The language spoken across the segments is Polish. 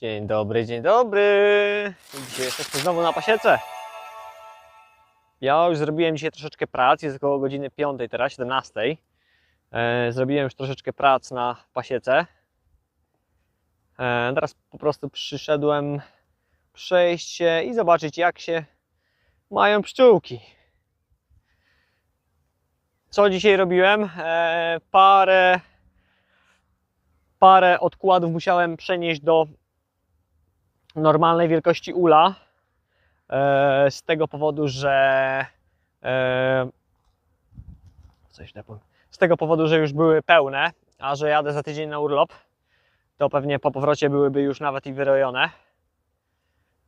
Dzień dobry, dzień dobry. Dzisiaj jesteśmy znowu na pasiece. Ja już zrobiłem dzisiaj troszeczkę prac, jest około godziny 5 teraz, 17. E, zrobiłem już troszeczkę prac na pasiece. E, teraz po prostu przyszedłem przejść się i zobaczyć jak się mają pszczółki. Co dzisiaj robiłem? E, parę, parę odkładów musiałem przenieść do normalnej wielkości ula. E, z tego powodu, że e, coś z tego powodu, że już były pełne, a że jadę za tydzień na urlop, to pewnie po powrocie byłyby już nawet i wyrojone.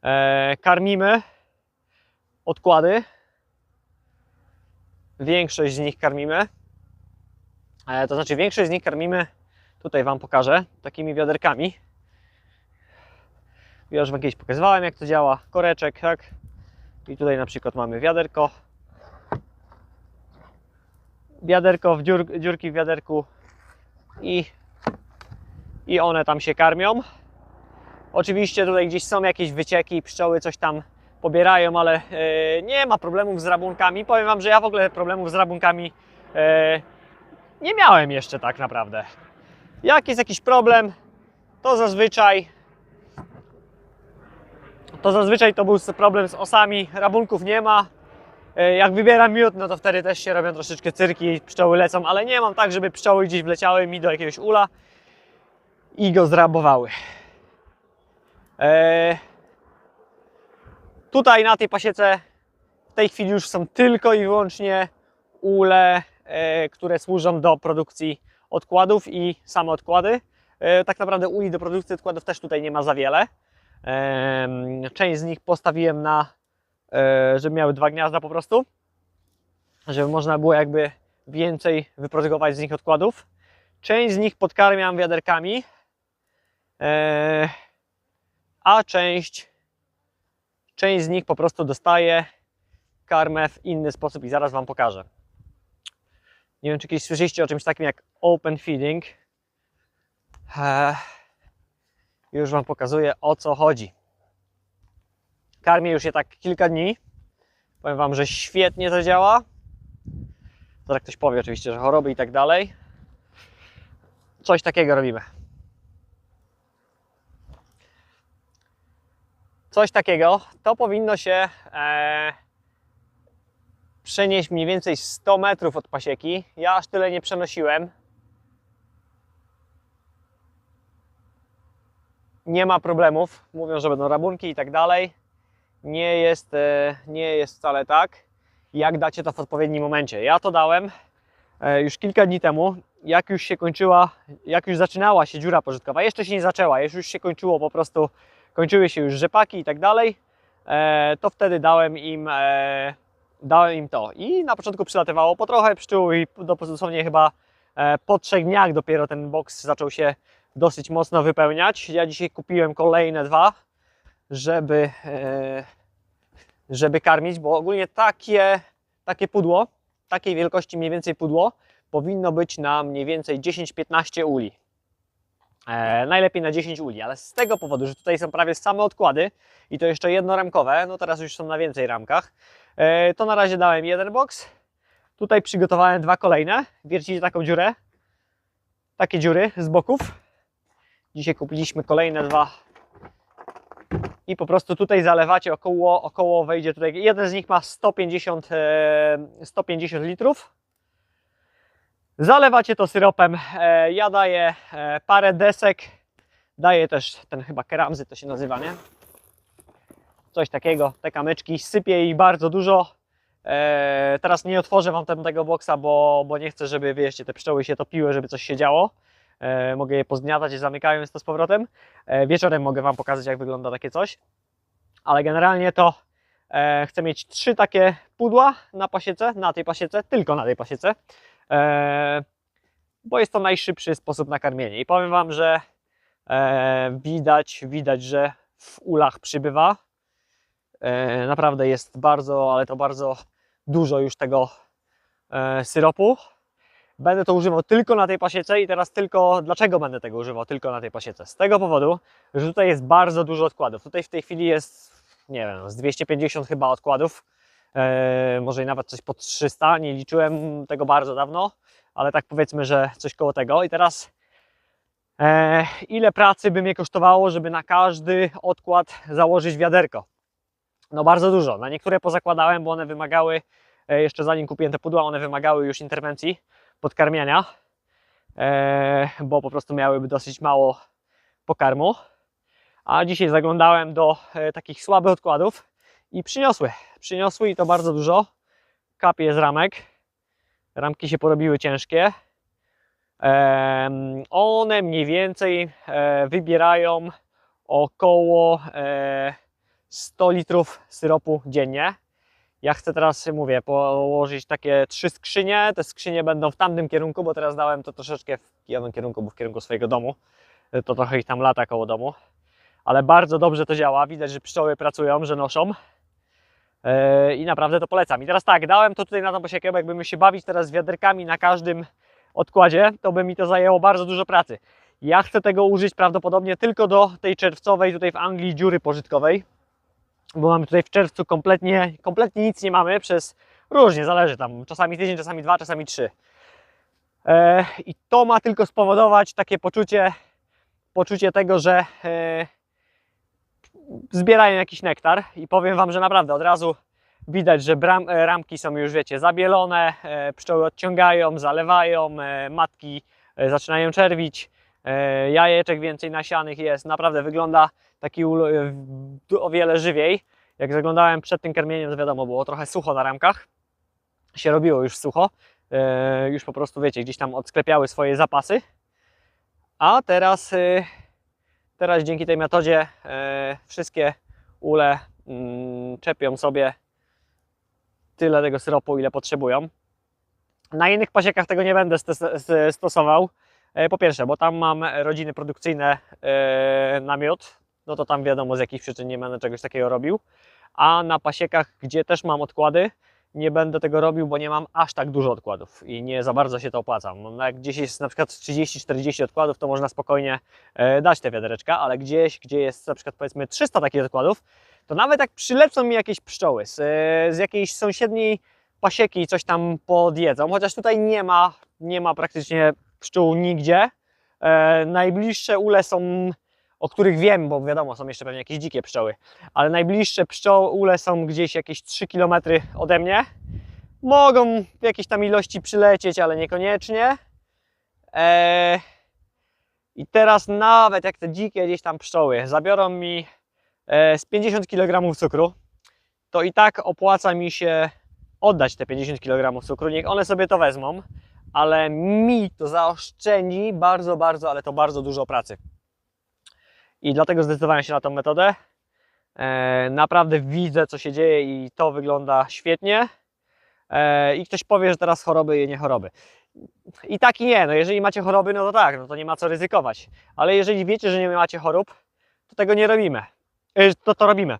E, karmimy odkłady. Większość z nich karmimy. To znaczy, większość z nich karmimy, tutaj Wam pokażę, takimi wiaderkami. Ja już Wam kiedyś pokazywałem, jak to działa. Koreczek, tak? I tutaj na przykład mamy wiaderko. Wiaderko, w dziur, dziurki w wiaderku i, i one tam się karmią. Oczywiście tutaj gdzieś są jakieś wycieki, pszczoły coś tam pobierają, ale e, nie ma problemów z rabunkami. Powiem Wam, że ja w ogóle problemów z rabunkami e, nie miałem jeszcze tak naprawdę. Jak jest jakiś problem, to zazwyczaj to zazwyczaj to był problem z osami, rabunków nie ma. E, Jak wybieram miód, no to wtedy też się robią troszeczkę cyrki, pszczoły lecą, ale nie mam tak, żeby pszczoły gdzieś wleciały mi do jakiegoś ula i go zrabowały. E, Tutaj na tej pasiece w tej chwili już są tylko i wyłącznie ule, e, które służą do produkcji odkładów i same odkłady. E, Tak naprawdę uli do produkcji odkładów też tutaj nie ma za wiele. Część z nich postawiłem na, e, żeby miały dwa gniazda po prostu, żeby można było jakby więcej wyprodukować z nich odkładów. Część z nich podkarmiam wiaderkami, e, a część, część z nich po prostu dostaje karmę w inny sposób i zaraz Wam pokażę. Nie wiem, czy kiedyś słyszeliście o czymś takim jak open feeding. Już Wam pokazuję o co chodzi. Karmię już je tak kilka dni. Powiem Wam, że świetnie to działa. Zaraz ktoś powie oczywiście, że choroby i tak dalej. Coś takiego robimy. Coś takiego to powinno się e, przenieść mniej więcej 100 metrów od pasieki. Ja aż tyle nie przenosiłem. Nie ma problemów. Mówią, że będą rabunki i tak dalej. Nie jest, e, nie jest wcale tak, jak dacie to w odpowiednim momencie. Ja to dałem e, już kilka dni temu, jak już się kończyła, jak już zaczynała się dziura pożytkowa. Jeszcze się nie zaczęła, już się kończyło po prostu, kończyły się już rzepaki i tak dalej. E, To wtedy dałem im, dałem im to. I na początku przylatywało po trochę pszczół i do- dosłownie chyba po trzech dniach dopiero ten boks zaczął się dosyć mocno wypełniać. Ja dzisiaj kupiłem kolejne dwa, żeby, e, żeby karmić, bo ogólnie takie, takie pudło, takiej wielkości mniej więcej pudło, powinno być na mniej więcej 10-15 uli. E, najlepiej na 10 uli, ale z tego powodu, że tutaj są prawie same odkłady i to jeszcze jednoramkowe, no teraz już są na więcej ramkach, e, to na razie dałem jeden box. Tutaj przygotowałem dwa kolejne. Wiercicie taką dziurę, takie dziury z boków. Dzisiaj kupiliśmy kolejne dwa i po prostu tutaj zalewacie około, około wejdzie tutaj, jeden z nich ma 150, e, 150 litrów. Zalewacie to syropem. E, Ja daję e, parę desek, daję też ten chyba keramzy to się nazywa, nie? Coś takiego, te kamyczki, sypię ich bardzo dużo. E, Teraz nie otworzę Wam tego boksa, bo, bo nie chcę, żeby wiecie, te pszczoły się topiły, żeby coś się działo. E, mogę je pozgniatać, zamykając to z powrotem. E, wieczorem mogę Wam pokazać, jak wygląda takie coś. Ale generalnie to e, chcę mieć trzy takie pudła na pasiece, na tej pasiece, tylko na tej pasiece, bo jest to najszybszy sposób na karmienie. I powiem Wam, że widać, widać, że w ulach przybywa. Naprawdę jest bardzo, ale to bardzo dużo już tego syropu. Będę to używał tylko na tej pasiece i teraz tylko, dlaczego będę tego używał tylko na tej pasiece? Z tego powodu, że tutaj jest bardzo dużo odkładów. Tutaj w tej chwili jest, nie wiem, z 250 chyba odkładów, e, może i nawet coś po 300, nie liczyłem tego bardzo dawno, ale tak powiedzmy, że coś koło tego. I teraz e, ile pracy by mnie kosztowało, żeby na każdy odkład założyć wiaderko? No bardzo dużo. Na niektóre pozakładałem, bo one wymagały, e, jeszcze zanim kupiłem te pudła, one wymagały już interwencji podkarmiania, e, bo po prostu miałyby dosyć mało pokarmu. A dzisiaj zaglądałem do e, takich słabych odkładów i przyniosły. Przyniosły i to bardzo dużo. Kapie z ramek. Ramki się porobiły ciężkie. One mniej więcej e, wybierają około e, 100 litrów syropu dziennie. Ja chcę teraz, mówię, położyć takie trzy skrzynie. Te skrzynie będą w tamtym kierunku, bo teraz dałem to troszeczkę w jednym kierunku, bo w kierunku swojego domu. To trochę ich tam lata koło domu. Ale bardzo dobrze to działa. Widać, że pszczoły pracują, że noszą. Yy, I naprawdę to polecam. I teraz tak, dałem to tutaj na tą posiekę, bo jakbym się bawić teraz z wiaderkami na każdym odkładzie, to by mi to zajęło bardzo dużo pracy. Ja chcę tego użyć prawdopodobnie tylko do tej czerwcowej tutaj w Anglii dziury pożytkowej, bo mamy tutaj w czerwcu kompletnie, kompletnie nic nie mamy przez różnie, zależy tam, czasami tydzień, czasami dwa, czasami trzy. E, I to ma tylko spowodować takie poczucie, poczucie tego, że e, zbierają jakiś nektar i powiem Wam, że naprawdę od razu widać, że bram, e, ramki są już, wiecie, zabielone, e, pszczoły odciągają, zalewają, e, matki e, zaczynają czerwić, e, jajeczek więcej nasianych jest, naprawdę wygląda taki e, o wiele żywiej. Jak zaglądałem przed tym karmieniem, to wiadomo, było trochę sucho na ramkach, się robiło już sucho, e, już po prostu, wiecie, gdzieś tam odsklepiały swoje zapasy, a teraz, e, teraz dzięki tej metodzie wszystkie ule mm, czepią sobie tyle tego syropu, ile potrzebują. Na innych pasiekach tego nie będę stosował. Po pierwsze, bo tam mam rodziny produkcyjne na miód, no to tam wiadomo z jakich przyczyn nie będę czegoś takiego robił. A na pasiekach, gdzie też mam odkłady, nie będę tego robił, bo nie mam aż tak dużo odkładów i nie za bardzo się to opłaca. No, jak gdzieś jest na przykład 30-40 odkładów, to można spokojnie e, dać te wiadereczka, ale gdzieś, gdzie jest na przykład powiedzmy 300 takich odkładów, to nawet jak przylecą mi jakieś pszczoły z, e, z jakiejś sąsiedniej pasieki coś tam podjedzą, chociaż tutaj nie ma, nie ma praktycznie pszczół nigdzie. E, najbliższe ule są, o których wiem, bo wiadomo, są jeszcze pewnie jakieś dzikie pszczoły, ale najbliższe pszczoły są gdzieś jakieś 3 km ode mnie. Mogą w jakiejś tam ilości przylecieć, ale niekoniecznie. E, I teraz nawet jak te dzikie gdzieś tam pszczoły zabiorą mi e, z 50 kg cukru, to i tak opłaca mi się oddać te 50 kg cukru. Niech one sobie to wezmą, ale mi to zaoszczędzi bardzo, bardzo, ale to bardzo dużo pracy. I dlatego zdecydowałem się na tą metodę. E, naprawdę widzę, co się dzieje i to wygląda świetnie. E, I ktoś powie, że teraz choroby i nie choroby. I tak i nie. No jeżeli macie choroby, no to tak, no to nie ma co ryzykować. Ale jeżeli wiecie, że nie macie chorób, to tego nie robimy. E, To to robimy.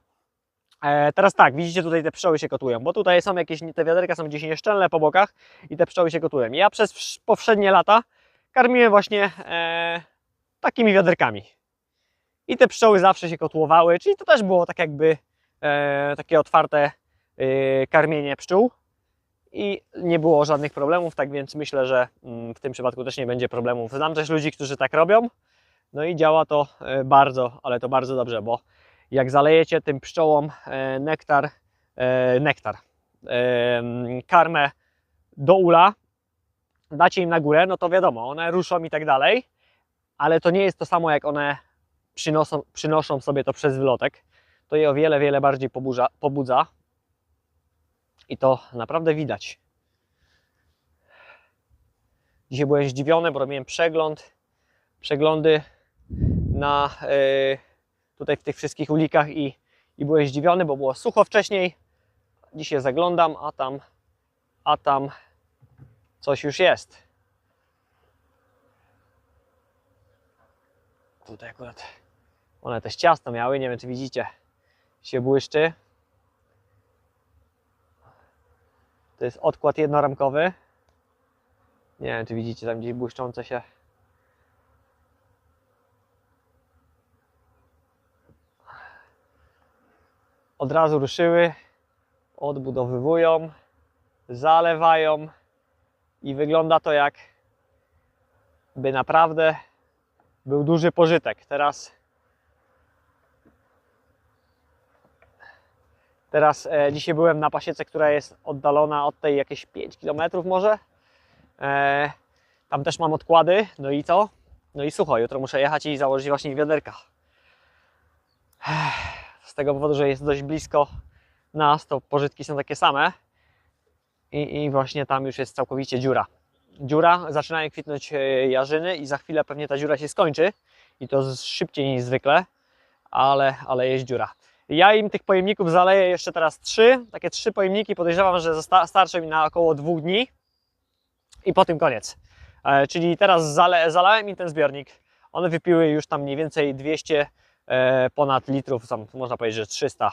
Teraz tak, widzicie tutaj te pszczoły się kotują, bo tutaj są jakieś, te wiaderka są gdzieś nieszczelne po bokach i te pszczoły się kotują. Ja przez poprzednie lata karmiłem właśnie e, takimi wiaderkami. I te pszczoły zawsze się kotłowały, czyli to też było tak jakby e, takie otwarte e, karmienie pszczół i nie było żadnych problemów, tak więc myślę, że mm, w tym przypadku też nie będzie problemów. Znam też ludzi, którzy tak robią, no i działa to e, bardzo, ale to bardzo dobrze, bo jak zalejecie tym pszczołom e, nektar, e, nektar, mm, karmę do ula, dacie im na górę, no to wiadomo, one ruszą i tak dalej, ale to nie jest to samo, jak one przynoszą, przynoszą sobie to przez wylotek. To je o wiele, wiele bardziej poburza, pobudza i to naprawdę widać. Dzisiaj byłem zdziwiony, bo robiłem przegląd, przeglądy na e, tutaj w tych wszystkich ulikach i, i byłem zdziwiony, bo było sucho wcześniej. Dzisiaj zaglądam, a tam, a tam coś już jest. Tutaj akurat one też ciasto miały, nie wiem czy widzicie, się błyszczy. To jest odkład jednoramkowy. Nie wiem, czy widzicie tam gdzieś błyszczące się. Od razu ruszyły, odbudowywują, zalewają i wygląda to jak by naprawdę był duży pożytek. Teraz Teraz e, dzisiaj byłem na pasiece, która jest oddalona od tej jakieś 5 km może. E, tam też mam odkłady. No i co? No i sucho. Jutro muszę jechać i założyć właśnie wiaderka. Z tego powodu, że jest dość blisko nas, to pożytki są takie same. I, I właśnie tam już jest całkowicie dziura. Dziura, zaczynają kwitnąć e, jarzyny i za chwilę pewnie ta dziura się skończy. I to szybciej niż zwykle, ale, ale jest dziura. Ja im tych pojemników zaleję jeszcze teraz trzy. Takie trzy pojemniki podejrzewam, że starczy mi na około dwóch dni i po tym koniec. E, czyli teraz zale, zalałem im ten zbiornik. One wypiły już tam mniej więcej 200 e, ponad litrów, tam można powiedzieć, że 300.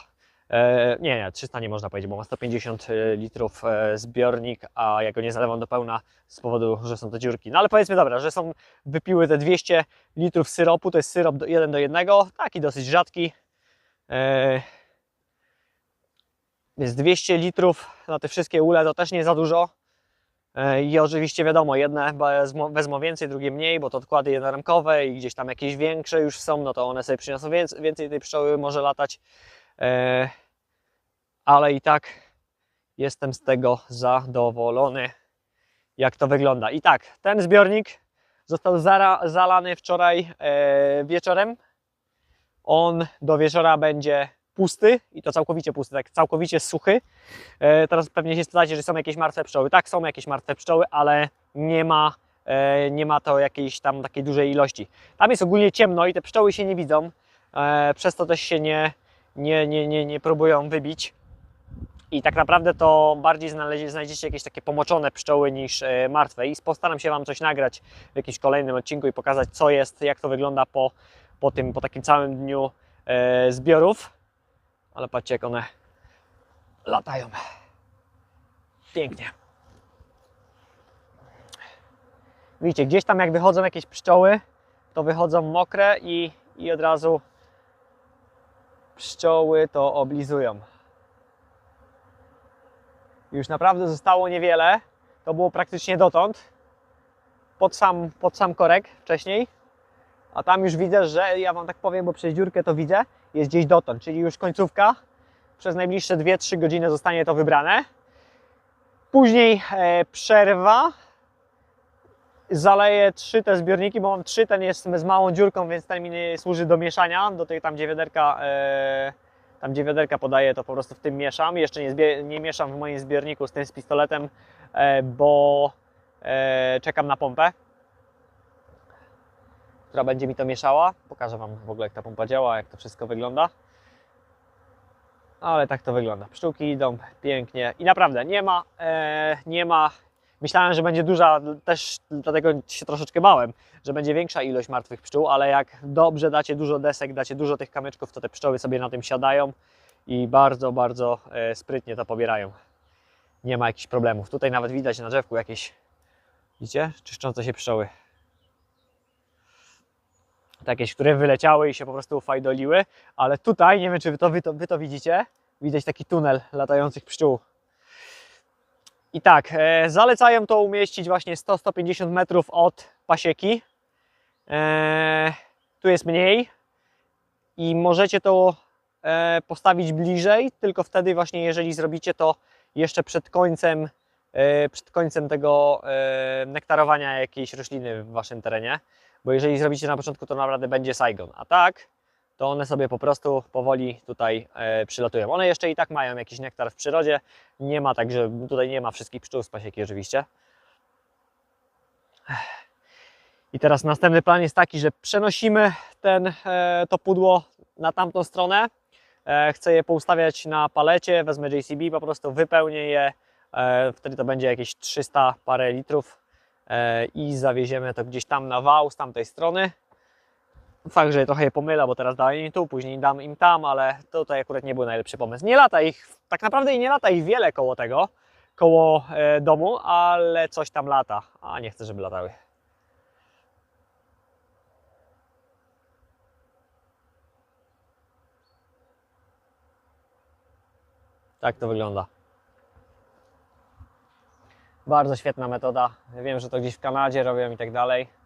E, nie, nie, 300 nie można powiedzieć, bo ma 150 litrów e, zbiornik, a ja go nie zalewam do pełna z powodu, że są to dziurki. No ale powiedzmy dobra, że są wypiły te 200 litrów syropu, to jest syrop do, 1 do 1, taki dosyć rzadki. E, Jest 200 litrów na te wszystkie ule, to też nie za dużo. E, I oczywiście wiadomo, jedne wezmą, więcej, drugie mniej, bo to odkłady jednoramkowe i gdzieś tam jakieś większe już są, no to one sobie przyniosą więcej, więcej tej pszczoły może latać. E, Ale i tak jestem z tego zadowolony, jak to wygląda. I tak, ten zbiornik został zalany wczoraj e, wieczorem. On do wieczora będzie pusty i to całkowicie pusty, tak całkowicie suchy. E, teraz pewnie się spytacie, że są jakieś martwe pszczoły. Tak, są jakieś martwe pszczoły, ale nie ma, nie ma to jakiejś tam takiej dużej ilości. Tam jest ogólnie ciemno i te pszczoły się nie widzą, przez to też się nie, nie, nie, nie, nie próbują wybić. I tak naprawdę to bardziej znajdziecie jakieś takie pomoczone pszczoły niż e, martwe. I postaram się Wam coś nagrać w jakimś kolejnym odcinku i pokazać, co jest, jak to wygląda po, po, tym, po takim całym dniu e, zbiorów. Ale patrzcie, jak one latają. Pięknie. Widzicie, gdzieś tam jak wychodzą jakieś pszczoły, to wychodzą mokre i, i od razu pszczoły to oblizują. Już naprawdę zostało niewiele. To było praktycznie dotąd. Pod sam, pod sam korek wcześniej. A tam już widzę, że ja Wam tak powiem, bo przez dziurkę to widzę, jest gdzieś dotąd, czyli już końcówka. Przez najbliższe 2-3 godziny zostanie to wybrane. Później e, przerwa. Zaleję trzy te zbiorniki, bo mam trzy, ten jest z małą dziurką, więc ten mi służy do mieszania. Do tej tam gdzie wiaderka, e, tam gdzie wiaderka podaję, to po prostu w tym mieszam. Jeszcze nie, nie mieszam w moim zbiorniku z tym z pistoletem, e, bo e, czekam na pompę która będzie mi to mieszała. Pokażę Wam w ogóle, jak ta pompa działa, jak to wszystko wygląda. Ale tak to wygląda. Pszczółki idą pięknie i naprawdę nie ma, e, nie ma. Myślałem, że będzie duża, też dlatego się troszeczkę bałem, że będzie większa ilość martwych pszczół, ale jak dobrze dacie dużo desek, dacie dużo tych kamyczków, to te pszczoły sobie na tym siadają i bardzo, bardzo e, sprytnie to pobierają. Nie ma jakichś problemów. Tutaj nawet widać na drzewku jakieś, widzicie, czyszczące się pszczoły jakieś, które wyleciały i się po prostu fajdoliły, ale tutaj, nie wiem czy wy to, wy to, wy to widzicie, widać taki tunel latających pszczół. I tak, e, zalecają to umieścić właśnie 100-150 metrów od pasieki. E, tu jest mniej i możecie to e, postawić bliżej, tylko wtedy właśnie jeżeli zrobicie to jeszcze przed końcem, przed końcem tego nektarowania jakiejś rośliny w waszym terenie bo jeżeli zrobicie na początku, to naprawdę będzie Saigon. A tak, to one sobie po prostu powoli tutaj e, przylatują. One jeszcze i tak mają jakiś nektar w przyrodzie. Nie ma tak, że tutaj nie ma wszystkich pszczół z pasieki oczywiście. I teraz następny plan jest taki, że przenosimy ten, e, to pudło na tamtą stronę. E, chcę je poustawiać na palecie, wezmę JCB, po prostu wypełnię je. Wtedy to będzie jakieś 300 parę litrów i zawieziemy to gdzieś tam na wał z tamtej strony. Fakt, że trochę je pomylę, bo teraz dałem im tu, później dam im tam, ale tutaj akurat nie był najlepszy pomysł. Nie lata ich, tak naprawdę i nie lata ich wiele koło tego, koło e, domu, ale coś tam lata, a nie chcę, żeby latały. Tak to wygląda. Bardzo świetna metoda. Wiem, że to gdzieś w Kanadzie robią i tak dalej.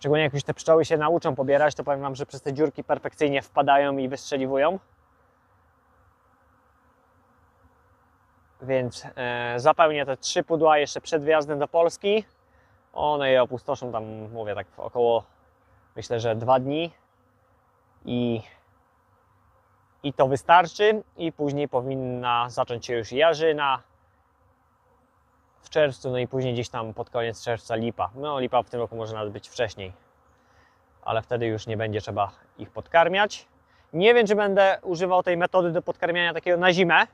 Szczególnie jak już te pszczoły się nauczą pobierać, to powiem Wam, że przez te dziurki perfekcyjnie wpadają i wystrzeliwują. Więc e, zapełnię te trzy pudła jeszcze przed wjazdem do Polski. One je opustoszą tam, mówię, tak około, myślę, że dwa dni. I, I to wystarczy. I później powinna zacząć się już jarzyna w czerwcu, no i później gdzieś tam pod koniec czerwca lipa. No lipa w tym roku może nawet być wcześniej, ale wtedy już nie będzie trzeba ich podkarmiać. Nie wiem, czy będę używał tej metody do podkarmiania takiego na zimę,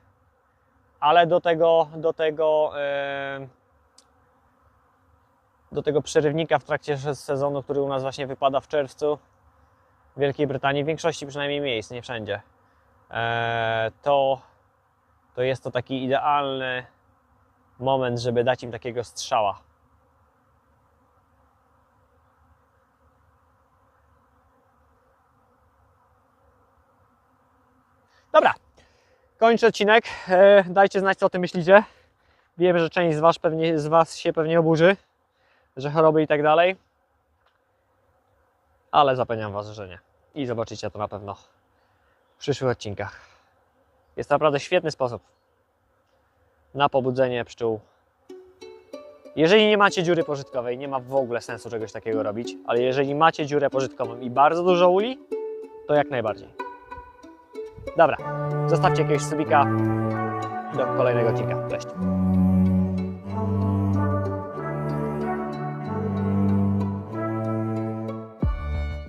ale do tego, do tego, e, do tego przerywnika w trakcie sezonu, który u nas właśnie wypada w czerwcu w Wielkiej Brytanii, w większości przynajmniej miejsc, nie wszędzie, e, to, to jest to taki idealny moment, żeby dać im takiego strzała. Dobra, kończę odcinek. E, Dajcie znać, co o tym myślicie. Wiem, że część z was, pewnie, z was się pewnie oburzy, że choroby i tak dalej. Ale zapewniam was, że nie. I zobaczycie to na pewno w przyszłych odcinkach. Jest to naprawdę świetny sposób na pobudzenie pszczół. Jeżeli nie macie dziury pożytkowej, nie ma w ogóle sensu czegoś takiego robić, ale jeżeli macie dziurę pożytkową i bardzo dużo uli, to jak najbardziej. Dobra, zostawcie jakiegoś subika do kolejnego odcinka. Cześć.